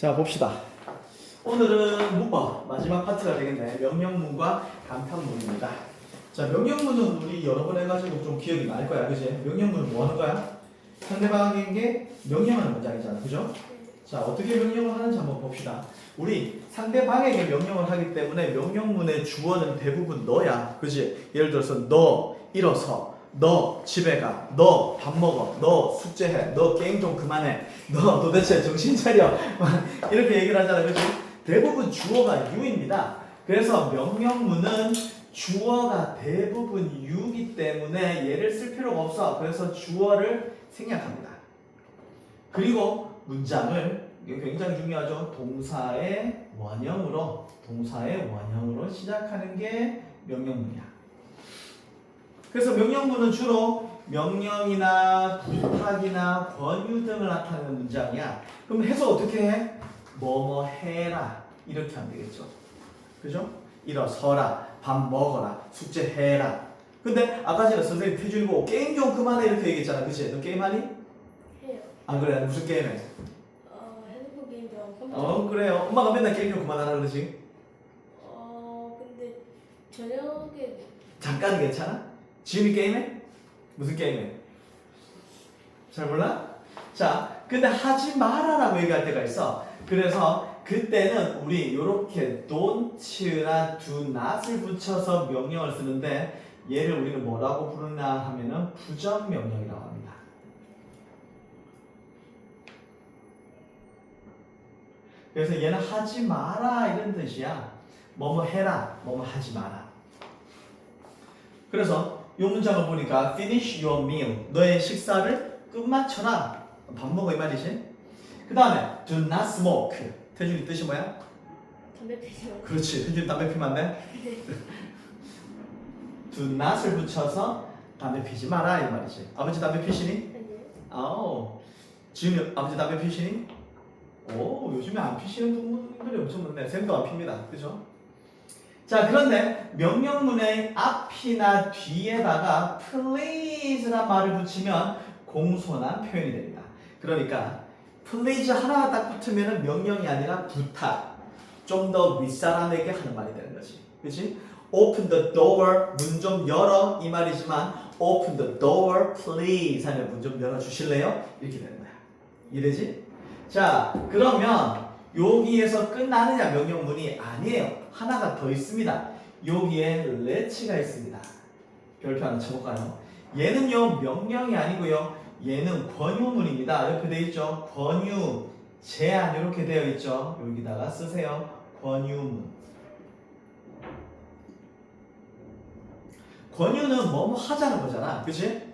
자 봅시다. 오늘은 문법 마지막 파트가 되겠네. 명령문과 감탄문입니다. 자 명령문은 우리 여러 번 해가지고 좀 기억이 날 거야, 그지? 명령문은 뭐 하는 거야? 상대방에게 명령하는 문장이잖아, 그죠? 자 어떻게 명령을 하는지 한번 봅시다. 우리 상대방에게 명령을 하기 때문에 명령문의 주어는 대부분 너야, 그지? 예를 들어서 너 일어서. 너 집에 가. 너 밥 먹어. 너 숙제해. 너 게임 좀 그만해. 너 도대체 정신 차려. 이렇게 얘기를 하잖아요. 그죠? 대부분 주어가 you입니다. 그래서 명령문은 주어가 대부분 you이기 때문에 얘를 쓸 필요가 없어. 그래서 주어를 생략합니다. 그리고 문장을 굉장히 중요하죠. 동사의 원형으로 동사의 원형으로 시작하는 게 명령문이야. 그래서 명령문은 주로 명령이나 부탁이나 권유 등을 나타내는 문장이야. 그럼 해서 어떻게 해? 뭐뭐 해라 이렇게 하면 되겠죠. 그죠? 일어서라, 밥 먹어라, 숙제 해라. 근데 아까 전에 선생님 표준 보고 게임 좀 그만해 이렇게 얘기했잖아. 그치? 너 게임하니? 해요. 안 그래? 무슨 게임해? 어, 핸드폰 게임이랑 컴퓨터. 어 그래요. 엄마가 맨날 게임 좀 그만하라 그러지. 어, 근데 저녁에 잠깐 괜찮아? 지금이 게임해? 무슨 게임해? 잘 몰라? 자, 근데 하지 마라라고 얘기할 때가 있어. 그래서 그때는 우리 이렇게 don't나 do not을 붙여서 명령을 쓰는데 얘를 우리는 뭐라고 부르나 하면은 부정 명령이라고 합니다. 그래서 얘는 하지 마라 이런 뜻이야. 뭐뭐 해라, 뭐뭐 하지 마라. 그래서 이 문장을 보니까 finish your meal 너의 식사를 끝마쳐라 밥 먹어 이 말이지 그 다음에 do not smoke 태준이 뜻이 뭐야? 담배 피지 말고. 그렇지 태준이 담배 피면 안 돼? do not을 붙여서 담배 피지 마라 이 말이지 아버지 담배 피시니? 아니요. 지금 아버지 담배 피시니? 오 요즘에 안 피시는 분들이 엄청 많네 쌤도 안 핍니다 그죠? 자 그런데 명령문의 앞이나 뒤에다가 please란 말을 붙이면 공손한 표현이 됩니다 그러니까 please 하나가 딱 붙으면 명령이 아니라 부탁 좀 더 윗사람에게 하는 말이 되는 거지 그치? open the door 문 좀 열어 이 말이지만 open the door please 하면 문 좀 열어 주실래요? 이렇게 되는 거야 이해되지? 자 그러면 여기에서 끝나느냐 명령문이 아니에요 하나가 더 있습니다. 여기에 let's가 있습니다. 별표 하나 쳐볼까요? 얘는요 명령이 아니고요. 얘는 권유문입니다. 옆에 되어 있죠? 권유 제한 이렇게 되어 있죠? 여기다가 쓰세요. 권유문. 권유는 뭐뭐 하자는 거잖아. 그치?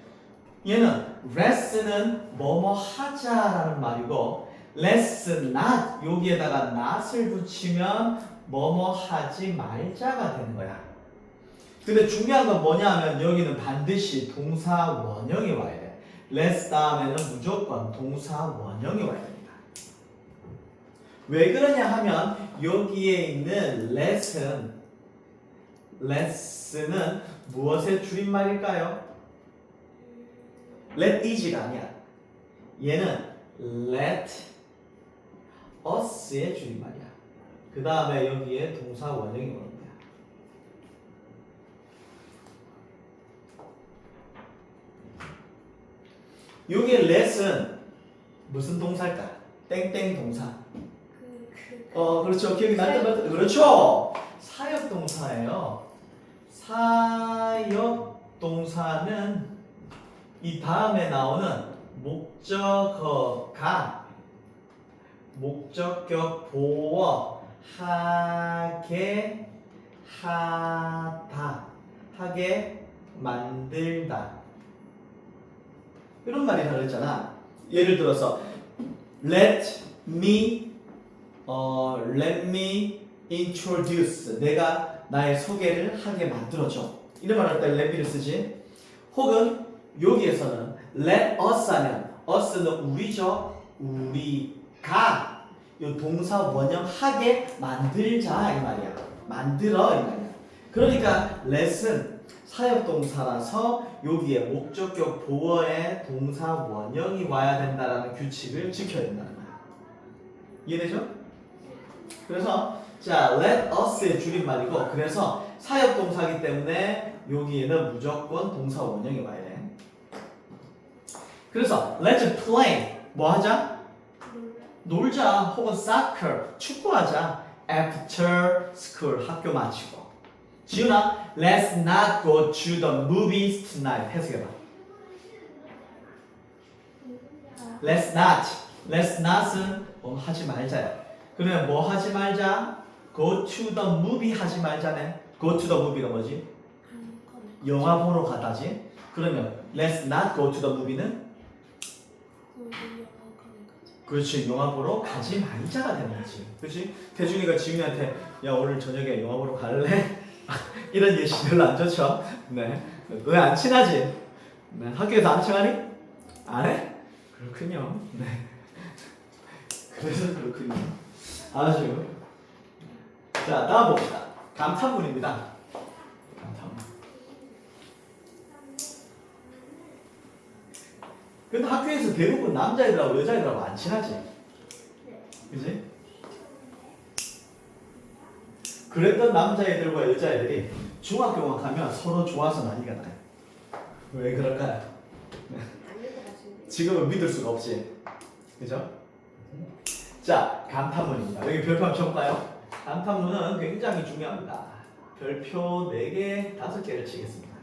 얘는 less는 뭐뭐 하자라는 말이고 less not 여기에다가 not을 붙이면 뭐뭐 하지 말자가 되는 거야 근데 중요한 건 뭐냐 하면 여기는 반드시 동사 원형이 와야 돼 less 다음에는 무조건 동사 원형이 와야 됩니다 왜 그러냐 하면 여기에 있는 less는 less는 무엇의 줄임말일까요? let is가 아니야. 얘는 let us의 줄임말이야. 그 다음에 여기에 동사 원형이 오는 거야. 여기에 let은 무슨 동사일까? 땡땡 동사. 그, 그. 어, 그렇죠. 기억이 날때 말때 그렇죠. 사역 동사예요. 사역 동사는 이 다음에 나오는 목적어가 목적격 보어 하게 하다. 하게 만들다. 이런 말이 다르잖아. 예를 들어서 let me 어, let me introduce. 내가 나의 소개를 하게 만들어줘. 이런 말할 때 let me를 쓰지. 혹은 여기에서는 let us 하면 us는 우리죠. 우리가 이 동사 원형 하게 만들자 이 말이야 만들어 이 말이야 그러니까 let은 사역 동사라서 여기에 목적격 보어에 동사 원형이 와야 된다라는 규칙을 지켜야 된다는 거야 이해되죠? 그래서 자 let us의 줄임말이고 그래서 사역 동사기 때문에 여기에는 무조건 동사 원형이 와야 돼. 그래서 let's play 뭐 하자? 놀자 혹은 soccer 축구하자 after school 학교 마치고 지훈아 let's not go to the movies tonight 해석해봐 아, let's not let's not은 뭐 하지 말자야 그러면 뭐 하지 말자 go to the movie 하지 말자네 go to the movie가 뭐지. 영화 보러 가다지 그러면 let's not go to the movie는 그렇지 영화 보러 가지 말자가 되는 거지. 그렇지? 태준이가 지훈이한테 야 오늘 저녁에 영화 보러 갈래? 이런 예시 별로 안 좋죠? 네왜 안 친하지? 네 학교에서 안 친하니? 안 해? 그렇군요. 네. 그래서 그렇군요. 아주. 자 다음 봅시다. 감탄문입니다 감탄문 근데 학교에서 대부분 남자애들하고 여자애들하고 안 친하지 네. 그지? 그랬던 남자애들과 여자애들이 중학교만 가면 서로 좋아서 난리가 나요. 왜 그럴까요? 지금은 믿을 수가 없지. 그죠? 자, 감탄문입니다. 여기 별표 한번 쳐볼까요? 감탄문은 굉장히 중요합니다. 별표 4개, 5개를 치겠습니다.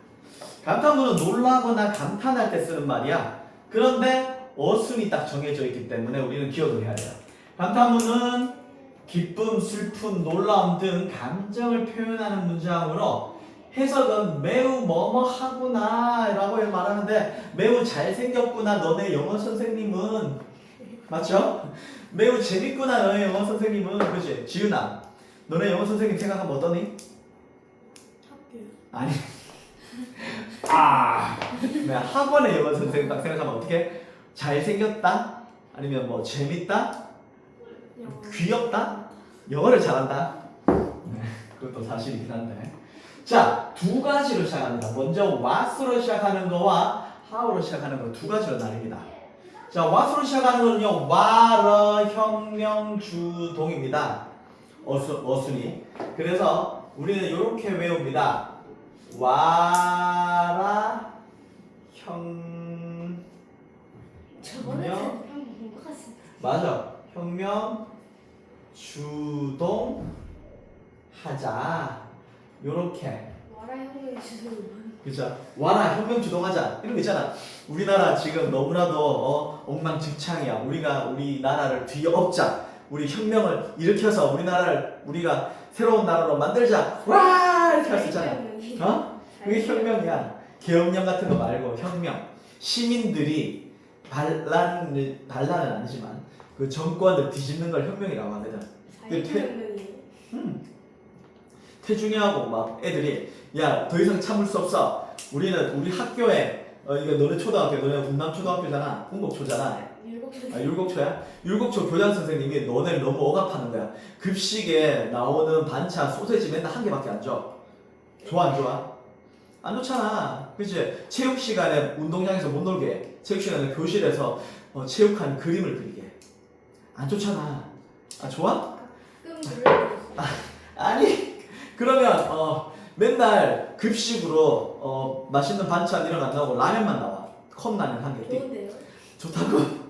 감탄문은 놀라거나 감탄할 때 쓰는 말이야. 그런데 어순이 딱 정해져 있기 때문에 우리는 기억을 해야 돼요. 감탄문은 기쁨, 슬픔, 놀라움 등 감정을 표현하는 문장으로 해석은 매우 뭐뭐하구나 라고 말하는데 매우 잘생겼구나 너네 영어 선생님은 맞죠? 매우 재밌구나 너네 영어 선생님은 그지? 지윤아 너네 영어 선생님 생각하면 어떠니? 아니 아 네, 학원의 영어 선생님 딱 생각하면 어떻게? 잘생겼다? 아니면 뭐 재밌다? 귀엽다? 영어를 잘한다? 네, 그것도 사실이긴 한데. 자, 두 가지로 시작합니다. 먼저 what으로 시작하는 거와 how로 시작하는 거 두 가지로 나뉩니다. 자, what으로 시작하는 거는요, what, 혁명, 주동입니다. 어순, 어순이. 그래서 우리는 이렇게 외웁니다. 와라, 형, 저번에 혁명. 한번 본것. 맞아. 혁명 주동 하자. 요렇게. 와라 혁명 주소는 그죠? 와라 혁명 주동하자. 이런 거 있잖아. 우리나라 지금 너무나도 어, 엉망진창이야. 우리가 우리나라를 뒤엎자. 우리 혁명을 일으켜서 우리나라를 우리가 새로운 나라로 만들자. 와 수 있잖아. 어? 그게 혁명이야. 계엄령 같은 거 말고 혁명. 시민들이 반란을 반란은 아니지만 그 정권을 뒤집는 걸 혁명이라고 하거든. 음. 태중이하고 막 애들이 야 더 이상 참을 수 없어. 우리는 우리 학교에 어 이거 너네 초등학교 너네 운남 초등학교잖아. 시. 아 율곡초야? 율곡초 교장 선생님이 너네를 너무 억압하는 거야. 급식에 나오는 반찬 소세지 맨날 한 개밖에 안 줘. 좋아 안 좋아? 안 좋잖아. 그치? 체육 시간에 운동장에서 못 놀게. 해. 체육 시간에 교실에서 어, 체육한 그림을 그리게. 해. 안 좋잖아. 아 좋아? 가끔 놀라고 아니 그러면 어 맨날 급식으로 어 맛있는 반찬 이런 거 안 나오고 라면만 나와. 컵라면 한 개. 띡. 좋은데요? 좋다고.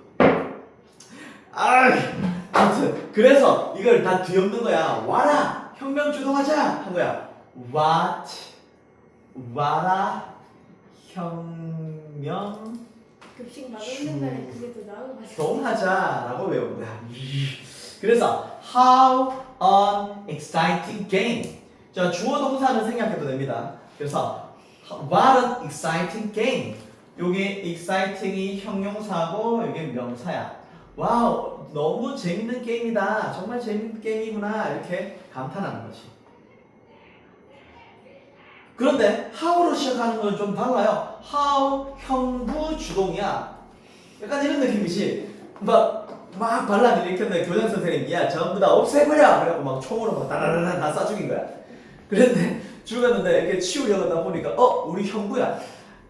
아, 아무튼 그래서 이걸 다 뒤엎는 거야. 와라 혁명 주동하자 한 거야. What 와라 혁명 급식 맛없는 날에 그게 더 나은 것 같아요. 주동하자라고 외운 거야. 그래서 how an exciting game. 자 주어 동사는 생략해도 됩니다. 그래서 what an exciting game. 요게 exciting이 형용사고 이게 명사야. 와우 너무 재밌는 게임이다. 정말 재밌는 게임이구나 이렇게 감탄하는 거지. 그런데 how로 시작하는 건 좀 달라요. how 형부 주동이야. 약간 이런 느낌이지. 막, 막 반란 일으켰는데 교장 선생님이 야 전부 다 없애버려! 그래갖고 막 총으로 막 다다다다 다 쏴 죽인 거야. 그랬는데 죽었는데 이렇게 치우려고 하다 보니까 어 우리 형부야.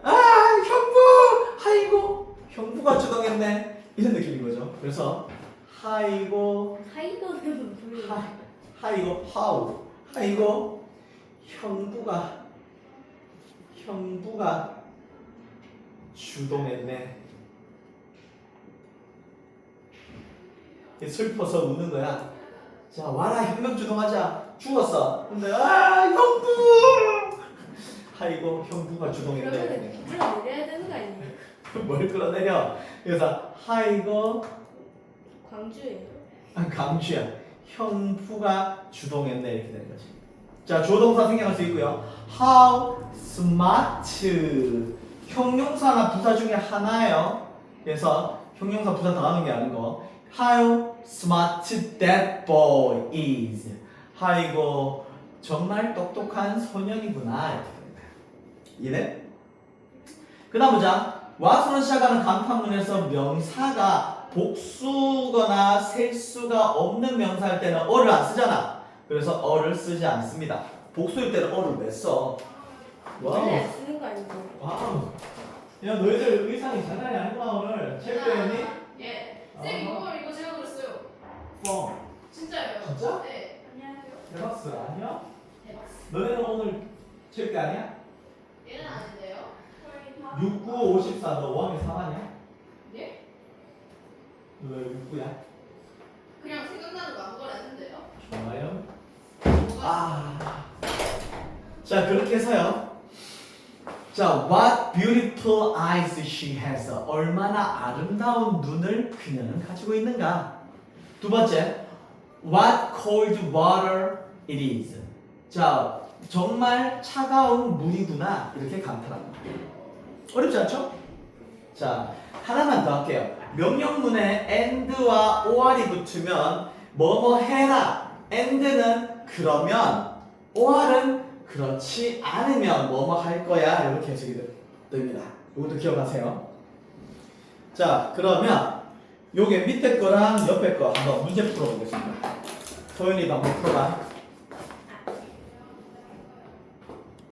아 형부! 아이고 형부가 주동했네. 이런 느낌인 거죠. 그래서 아이고 하이거는 뭐예요? 하, 하이고 how 하이고 형부가 형부가 주동했네. 슬퍼서 우는 거야. 자 와라 혁명 주동하자. 죽었어. 근데 아 형부. 하이고 형부가 주동했네. 그러면 불러내려야 되는 거 아니에요? 뭘 끌어내려? 그래서 하이고 광주예요. 아, 강주야. 형부가 주동했네 이렇게 되는 거지. 자 조동사 생략할 수 있고요. How smart 형용사나 부사 중에 하나예요. 그래서 형용사 부사 더하는 게 아니고 How smart that boy is. 아이고 정말 똑똑한 소년이구나 됩니다. 이해? 그다음 보자. 와서로 시작하는 간판문에서 명사가 복수거나 셀 수가 없는 명사일 때는 어를 안 쓰잖아. 그래서 어를 쓰지 않습니다. 복수일 때는 어를 왜 써? 와우. 원래 안 쓰는 거 아니고. 와우. 야 너희들 의상이 장난이 아니구나 오늘. 체크했니? 예. 쌤 이거 이거 제가 그렸어요. 뻥. 진짜예요. 진짜? 네. 안녕하세요. 대박스 아니야? 대박. 너네는 오늘 체크 아니야? 얘는 아닌데요. 6, 9, 54. 너 5학년 3학년? 예? 왜 6구야? 그냥 생각나는 거아무거나 했는데요. 좋아요. 뭐가? 아. 자, 그렇게 해서요. 자, what beautiful eyes she has. 얼마나 아름다운 눈을 그녀는 가지고 있는가. 두 번째, what cold water it is. 자, 정말 차가운 물이구나. 이렇게 감탄합니다. 어렵지 않죠? 자, 하나만 더 할게요. 명령문에 and와 or이 붙으면 뭐뭐 해라. and는 그러면 or은 그렇지 않으면 뭐뭐 할 거야. 이렇게 해석이 됩니다. 이것도 기억하세요. 자, 그러면 요게 밑에 거랑 옆에 거 한번 문제 풀어보겠습니다. 소연이도 한번 풀어봐.